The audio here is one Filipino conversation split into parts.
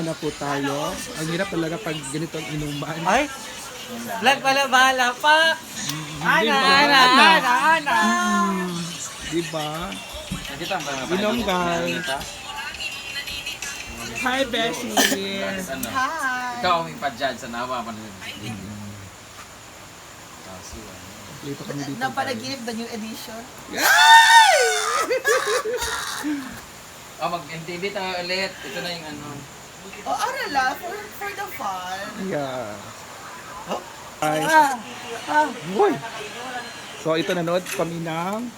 naman na po tayo. Ang hirap talaga pag ganito ang inuman. Ay! Vlog pala bahala pa! Ana, Di ba? ana, ana, ana! Di ba? Nakita ang mga Inom guys. Hi! Ano? Hi! Ikaw ang ipa-judge sa nawa pa ano. Dito kami dito. Napanaginip the new edition. Oh, mag-MTV tayo ulit. Ito na yung ano. O, ara lang, for, for the fun. Yeah. Hi. Ah, ah. Hoy. So ito nanood kami ng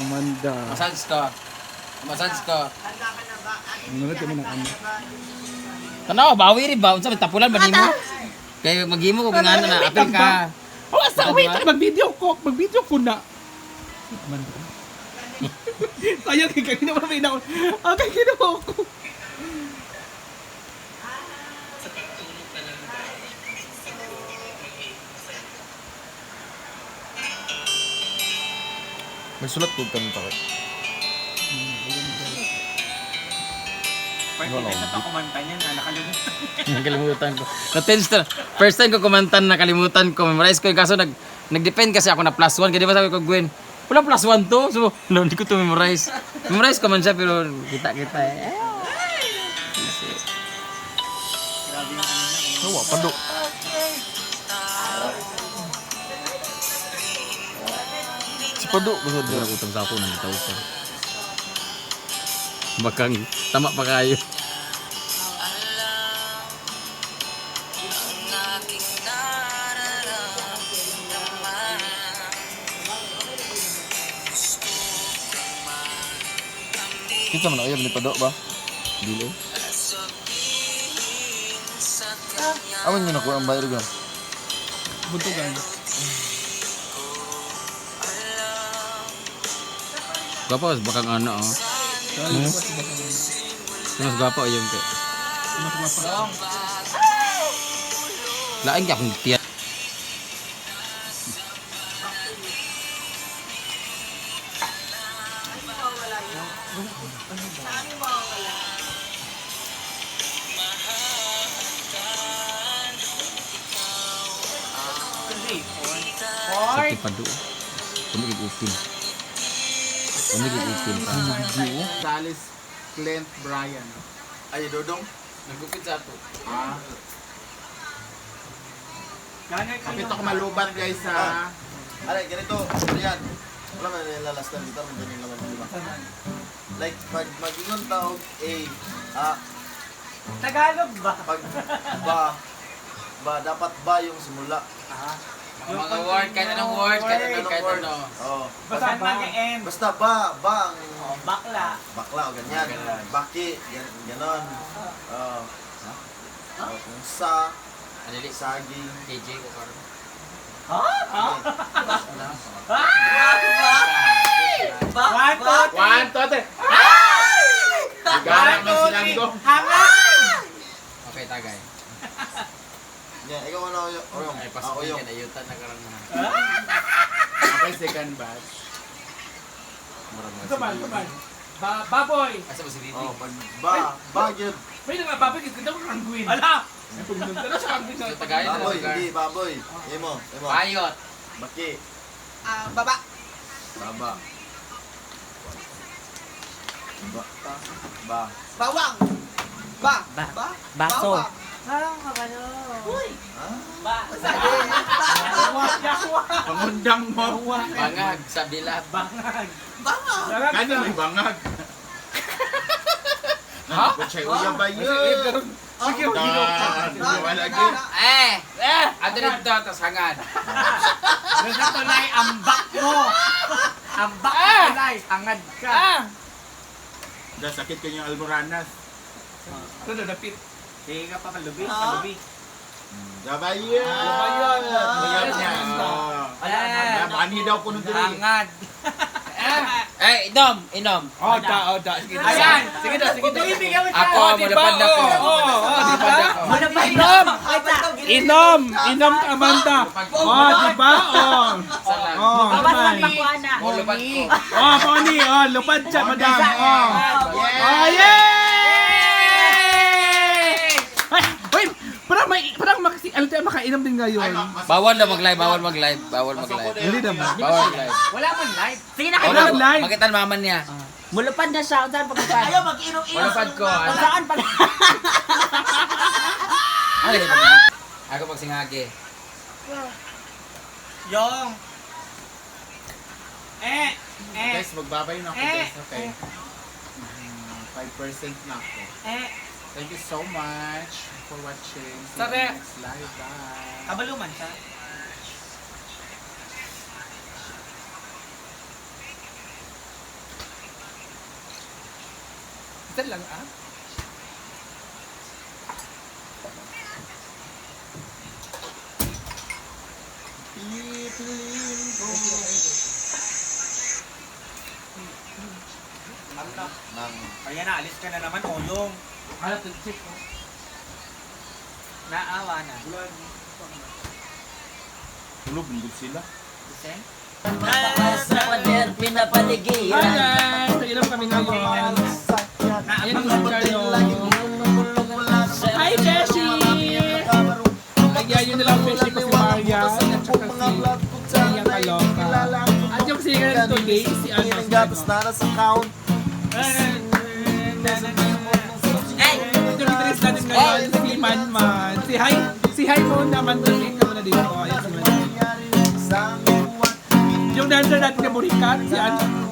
Amanda. Massage ka. Massage ka. Nanood kami ng ano. Tanaw, bawi rin ba? Unsa may tapulan ba nimo? Kay maghimo ko kung ano na apil ka. Oh, asa, wait, mag-video ko, mag-video ko na. Amanda. Sayang kay kanina pa may na Ah, kay kinuha ko. May sulat ko kami pa. First time na kumanta niya na nakalimutan. Nakalimutan ko. Na-tense na. First time ko kumantan, nakalimutan ko. Memorize ko yung kaso nag nag-depend kasi ako na plus one. Kaya di ba sabi ko, Gwen, wala plus one to. So, no, hindi ko to memorize. Memorize ko man siya, pero kita-kita eh. Nawa, pado. Si Pado, gusto doon. Wala utang sa ako, nangitaw ko. Bakang, tama pa kayo. Kita man ayam ni Pado ba? Dili. Awan yun ako ang bayar gan. Buntugan. Gapa mas bakang ano oh. Ko si Baka. Mas gapa ayam ke. Mas mapa. Lain ka akong tiyan. Sakti Pado. Tumigig upin. Tumigig upin pa. Salis Clint Brian. Ay, Dodong. Nagupit sa ato. Ah. Kapito ko malubat guys sa... Alay, ganito. Ayan. Wala man nilalastan dito. Hindi nila naman ba? Like, pag mag-ingon taog A, ah, Tagalog ba? pag ba, ba, dapat ba yung simula? Mga word, kahit anong word, kahit anong kahit word. ano. Oh. Basta mag-end. Basta ba, ba ang Oh, bakla. bakla o ganyan. Ganyan. Baki, gan ganon. Oh. Oh, kung sa, Anili, saging, KJ ko karon. Ha? One, One, two, three. One, two, three. Gara man silang go. Hangan! Okay, tagay. yan, ikaw ano, oyong, Ay, ah, pasok oyong. yan, ayutan na karon na. Okay, second batch. Ito man. Ba baboy. Asa ba si? Oh, pag ba, ba, yun. May nga baboy kita ko kangguin. Ala! Ay, pag nagdala sa na Baboy, hindi, baboy. Imo, imo. Ayot. Baki, Ah, baba. baba. Ba, ba. Bawang. Ba. Ba. Ba. Baso. Bawang. Parang magano. Uy. Ha? Ba. Sabi. Pangundang mo. Bangag sa bilat. Bangag. Kanya may bangag. Ha? Kutsay uya ba yun? Sige, Ah, hilo. Wala lagi. Eh! Eh! Ato dito, tas hangad. Basta tulay ambak mo. Ambak mo tulay. Angad ka. Dahil sakit kanyang almoranas. Ito na, dapit. Sige ka pa palubi. Ah. Palubi. Gabayan! Gabayan. Gabayan niya. Ayan. Mani daw ko nung diri. Angad. Eh, inom, inom. Oh, da, oh, da. Sige, da. Ayan. Sige, da, sige, da. Ako, oh, diba? malapad na ako. Oo, oh, oh, diba? Malapad. Inom, inom, Amanda. Oh, diba? Oh. Oh, diba? lupad. Oh, lupad ko. Oh, Pony, oh, lupad siya, oh, madam. Oh. Oh, yeah! Ay, ay, para may, para mainam din ngayon. Bawal na mag-live, bawal mag-live, bawal mag-live. Hindi naman. Bawal mag-live. Wala man live. Sige na kayo. Wala live. Makita ang maman niya. Mulupad na siya. Saan pagkakaan? Ayaw, mag-inom-inom. Malapad ko. Kung Ano? saan pag... Ano yun? Ako magsingagi. Yung. Eh. Eh. Guys, magbabay na ako Eh. guys, okay? Mhm, 5% na ako. Eh. Thank you so much for watching. See you Sabi- next live. Bye. Kabaluman siya. Ito lang ah. Nang Kaya na, alis ka na naman, Oyong. Ano to check ko. Naawa na. Tulog, bungod sila. Gising? Sa pader, Hi pinapaligiran. guys! Nag-inom kami ngayon. Ayan yung si Carlo. Hi Beshi! Kaya yun nilang Beshi ko si Maria at saka si Maria Kaloka. At yung singer today, si ano, Ang gatas na nasa count. Natin ngayon, si Manman. Si Hi, si Hi muna, Manman. Ikaw na dito. Ayan si Manman. Yung dancer natin na Burikat, si ano.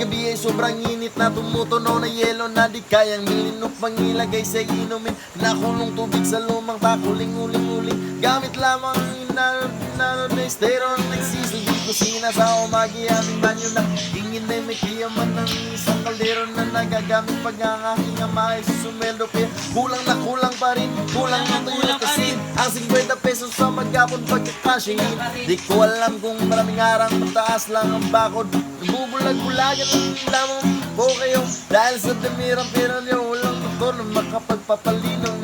Gabi ay sobrang init na tumutunaw na yelo Na di kayang milinok pangilagay sa inumin. Nakulong tubig sa lumang bakuling uling-uling Gamit lamang ang inalot inalot na estero Nagsisilbi kusina sa umagi aming banyo na Tingin na may kiyaman ng isang kaldero Na nagagamit pag ang aking ama ay susumelo Kaya kulang na kulang pa rin Kulang na tuyo kasi Ang 50 pesos sa maghapon pagkakashingin Di ko alam kung maraming arang mataas lang ang bakod. Bubulag-bulagan lang lamang po kayo. Dahil sa damirang pera niyo Walang motor na makapagpapalino